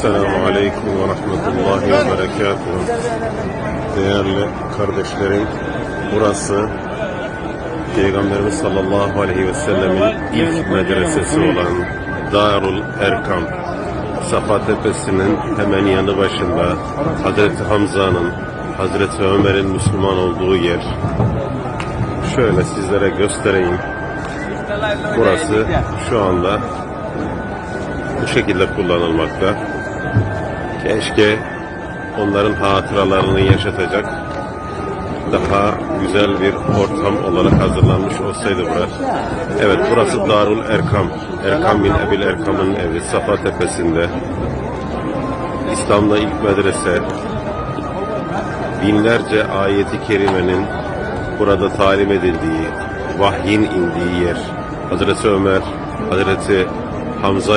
Esselamu Aleyküm ve Rahmetullahi ve Berekatuhu. Değerli kardeşlerim, burası Peygamberimiz sallallahu aleyhi ve sellemin ilk medresesi olan Darul Erkam. Safa Tepesi'nin hemen yanı başında Hazreti Hamza'nın, Hazreti Ömer'in Müslüman olduğu yer. Şöyle sizlere göstereyim. Burası şu anda bu şekilde kullanılmakta. Keşke onların hatıralarını yaşatacak daha güzel bir ortam olarak hazırlanmış olsaydı burası. Evet burası Darul Erkam. Erkam bin Ebil Erkam'ın evi Safa Tepesi'nde. İslam'da ilk medrese. Binlerce ayeti kerimenin burada talim edildiği, vahyin indiği yer. Hazreti Ömer, Hazreti Hamza